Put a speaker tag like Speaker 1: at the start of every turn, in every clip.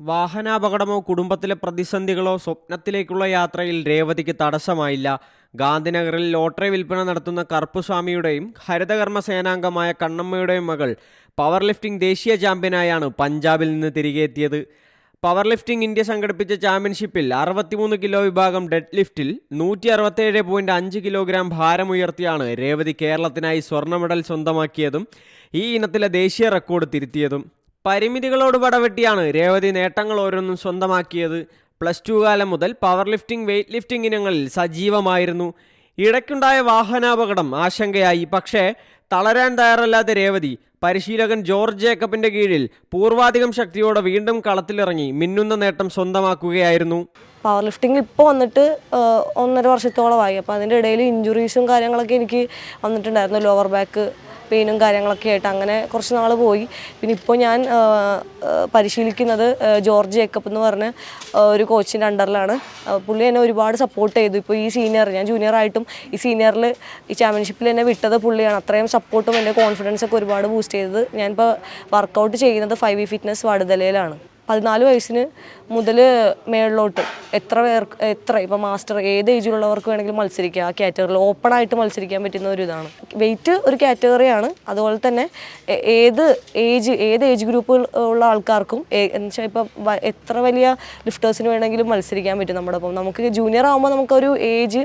Speaker 1: വാഹനാപകടമോ കുടുംബത്തിലെ പ്രതിസന്ധികളോ സ്വപ്നത്തിലേക്കുള്ള യാത്രയിൽ രേവതിക്ക് തടസ്സമായില്ല. ഗാന്ധിനഗറിൽ ലോട്ടറി വിൽപ്പന നടത്തുന്ന കറുപ്പുസ്വാമിയുടെയും ഹരിതകർമ്മ സേനാംഗമായ കണ്ണമ്മയുടെയും മകൾ പവർ ലിഫ്റ്റിംഗ് ദേശീയ ചാമ്പ്യനായാണ് പഞ്ചാബിൽ നിന്ന് തിരികെ എത്തിയത്. പവർ ലിഫ്റ്റിംഗ് ഇന്ത്യ സംഘടിപ്പിച്ച ചാമ്പ്യൻഷിപ്പിൽ അറുപത്തിമൂന്ന് കിലോ വിഭാഗം ഡെഡ് ലിഫ്റ്റിൽ നൂറ്റി അറുപത്തേഴ് പോയിന്റ് അഞ്ച് കിലോഗ്രാം ഭാരമുയർത്തിയാണ് രേവതി കേരളത്തിനായി സ്വർണ മെഡൽ സ്വന്തമാക്കിയതും ഈ ഇനത്തിലെ ദേശീയ റെക്കോർഡ് തിരുത്തിയതും. പരിമിതികളോട് പടവെട്ടിയാണ് രേവതി നേട്ടങ്ങൾ ഓരോന്നും സ്വന്തമാക്കിയത്. പ്ലസ് ടു കാലം മുതൽ പവർ ലിഫ്റ്റിംഗ് വെയ്റ്റ് ലിഫ്റ്റിംഗ് ഇനങ്ങളിൽ സജീവമായിരുന്നു. ഇടയ്ക്കുണ്ടായ വാഹനാപകടം ആശങ്കയായി. പക്ഷേ തളരാൻ തയ്യാറല്ലാത്ത രേവതി പരിശീലകൻ ജോർജ് ജേക്കബിന്റെ കീഴിൽ പൂർവാധികം ശക്തിയോടെ വീണ്ടും കളത്തിലിറങ്ങി മിന്നുന്ന നേട്ടം സ്വന്തമാക്കുകയായിരുന്നു.
Speaker 2: പവർ ലിഫ്റ്റിംഗ് ഇപ്പോൾ വന്നിട്ട് ഒന്നര വർഷത്തോളമായി. അപ്പോൾ അതിന്റെ ഇടയിൽ ഇഞ്ചുറീസും കാര്യങ്ങളൊക്കെ എനിക്ക് വന്നിട്ടുണ്ടായിരുന്നു. ലോവർ ബാക്ക് പെയിനും കാര്യങ്ങളൊക്കെ ആയിട്ട് അങ്ങനെ കുറച്ച് നാൾ പോയി. പിന്നെ ഇപ്പോൾ ഞാൻ പരിശീലിക്കുന്നത് ജോർജ് ജേക്കബ് എന്ന് പറഞ്ഞ ഒരു കോച്ചിന്റെ അണ്ടറിലാണ് പുള്ളി എന്നെ ഒരുപാട് സപ്പോർട്ട് ചെയ്തു. ഇപ്പോൾ ഈ സീനിയർ ഞാൻ ജൂനിയർ ആയിട്ടും ഈ സീനിയറിൽ ഈ ചാമ്പ്യൻഷിപ്പിൽ എന്നെ വിട്ടത് പുള്ളിയാണ്. അത്രയും സപ്പോർട്ടും എന്റെ കോൺഫിഡൻസ് ഒക്കെ ഒരുപാട് ബൂസ്റ്റ് ചെയ്തത്. ഞാനിപ്പോൾ വർക്കൗട്ട് ചെയ്യുന്നത് ഫൈവ് ഇ ഫിറ്റ്നസ് വടുതലയിലാണ്. പതിനാല് വയസ്സിന് മുതൽ മേളിലോട്ട് എത്ര പേർക്ക് എത്ര ഇപ്പോൾ മാസ്റ്റർ ഏത് ഏജിലുള്ളവർക്ക് വേണമെങ്കിലും മത്സരിക്കുക ആ കാറ്റഗറിയിൽ ഓപ്പൺ ആയിട്ട് മത്സരിക്കാൻ പറ്റുന്ന ഒരു ഇതാണ്. വെയിറ്റ് ഒരു കാറ്റഗറിയാണ് അതുപോലെ തന്നെ ഏത് ഏജ് ഏത് ഏജ് ഗ്രൂപ്പ് ഉള്ള ആൾക്കാർക്കും എന്നുവെച്ചാൽ ഇപ്പോൾ എത്ര വലിയ ലിഫ്റ്റേഴ്സിന് വേണമെങ്കിലും മത്സരിക്കാൻ പറ്റും നമ്മുടെ ഒപ്പം. നമുക്ക് ജൂനിയർ ആകുമ്പോൾ നമുക്കൊരു ഏജ്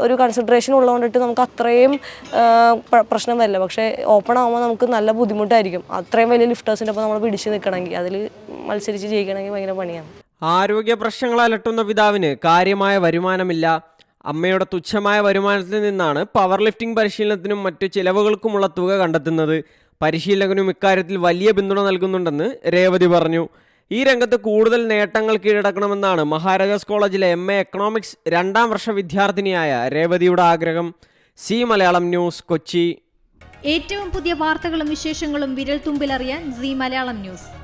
Speaker 2: ഒരു കൺസിഡറേഷൻ ഉള്ളതുകൊണ്ടിട്ട് നമുക്ക് അത്രയും പ്രശ്നം വരില്ല. പക്ഷേ ഓപ്പൺ ആകുമ്പോൾ നമുക്ക് നല്ല ബുദ്ധിമുട്ടായിരിക്കും. അത്രയും വലിയ ലിഫ്റ്റേഴ്സിന്റെ ഒപ്പം നമ്മൾ പിടിച്ച് നിൽക്കണമെങ്കിൽ അതിൽ മത്സരിച്ച് ജയിക്കണമെങ്കിൽ ഭയങ്കര പണിയാണ്.
Speaker 1: ആരോഗ്യ പ്രശ്നങ്ങൾ അലട്ടുന്ന പിതാവിന് കാര്യമായ വരുമാനമില്ല. അമ്മയുടെ തുച്ഛമായ വരുമാനത്തിൽ നിന്നാണ് പവർ ലിഫ്റ്റിംഗ് പരിശീലനത്തിനും മറ്റു ചിലവുകൾക്കുമുള്ള തുക കണ്ടെത്തുന്നത്. പരിശീലകനും ഇക്കാര്യത്തിൽ വലിയ പിന്തുണ നൽകുന്നുണ്ടെന്ന് രേവതി പറഞ്ഞു. ഈ രംഗത്ത് കൂടുതൽ നേട്ടങ്ങൾ കീഴടക്കണമെന്നാണ് മഹാരാജാസ് കോളേജിലെ എം എ എക്കണോമിക്സ് രണ്ടാം വർഷ വിദ്യാർത്ഥിനിയായ രേവതിയുടെ ആഗ്രഹം. C Malayalam news Kochi.
Speaker 3: ഏറ്റവും പുതിയ വാർത്തകളും വിശേഷങ്ങളും വിരൽ തുമ്പിലറിയാൻ സി മലയാളം ന്യൂസ്.